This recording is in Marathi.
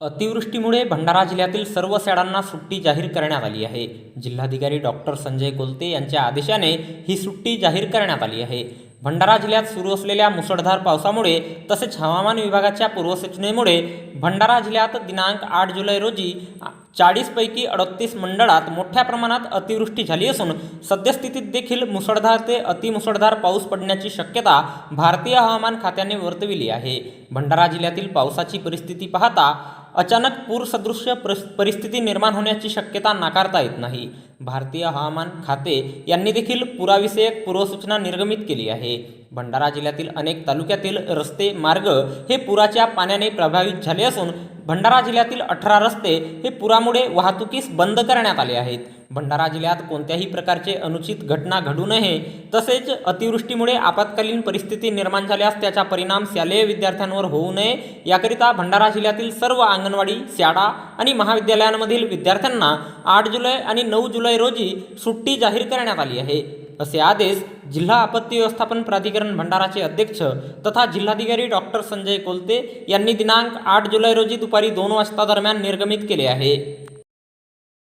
अतिवृष्टीमुळे भंडारा जिल्ह्यातील सर्व शाळांना सुट्टी जाहीर करण्यात आली आहे. जिल्हाधिकारी डॉक्टर संजय कोलते यांच्या आदेशाने ही सुट्टी जाहीर करण्यात आली आहे. भंडारा जिल्ह्यात सुरू असलेल्या मुसळधार पावसामुळे तसेच हवामान विभागाच्या पूर्वसूचनेमुळे भंडारा जिल्ह्यात दिनांक आठ जुलै रोजी चाळीसपैकी अडतीस मंडळात मोठ्या प्रमाणात अतिवृष्टी झाली असून सद्यस्थितीत देखील मुसळधार ते अतिमुसळधार पाऊस पडण्याची शक्यता भारतीय हवामान खात्याने वर्तविली आहे. भंडारा जिल्ह्यातील पावसाची परिस्थिती पाहता अचानक पूरसदृश्य परिस्थिती निर्माण होण्याची शक्यता नाकारता येत नाही. भारतीय हवामान खाते यांनी देखील पुराविषयक पूर्वसूचना निर्गमित केली आहे. भंडारा जिल्ह्यातील अनेक तालुक्यातील रस्ते मार्ग हे पुराच्या पाण्याने प्रभावित झाले असून भंडारा जिल्ह्यातील अठरा रस्ते हे पुरामुळे वाहतुकीस बंद करण्यात आले आहेत. भंडारा जिल्ह्यात कोणत्याही प्रकारचे अनुचित घटना घडू नये तसेच अतिवृष्टीमुळे आपत्कालीन परिस्थिती निर्माण झाल्यास त्याचा परिणाम शालेय विद्यार्थ्यांवर होऊ नये. याकरिता भंडारा जिल्ह्यातील सर्व अंगणवाडी शाळा आणि महाविद्यालयांमधील विद्यार्थ्यांना आठ जुलै आणि नऊ जुलै रोजी सुट्टी जाहीर करण्यात आली आहे. असे आदेश जिल्हा आपत्ती व्यवस्थापन प्राधिकरण भंडाराचे अध्यक्ष तथा जिल्हाधिकारी डॉक्टर संजय कोलते यांनी दिनांक आठ जुलै रोजी दुपारी दोन वाजता दरम्यान निर्गमित केले आहे.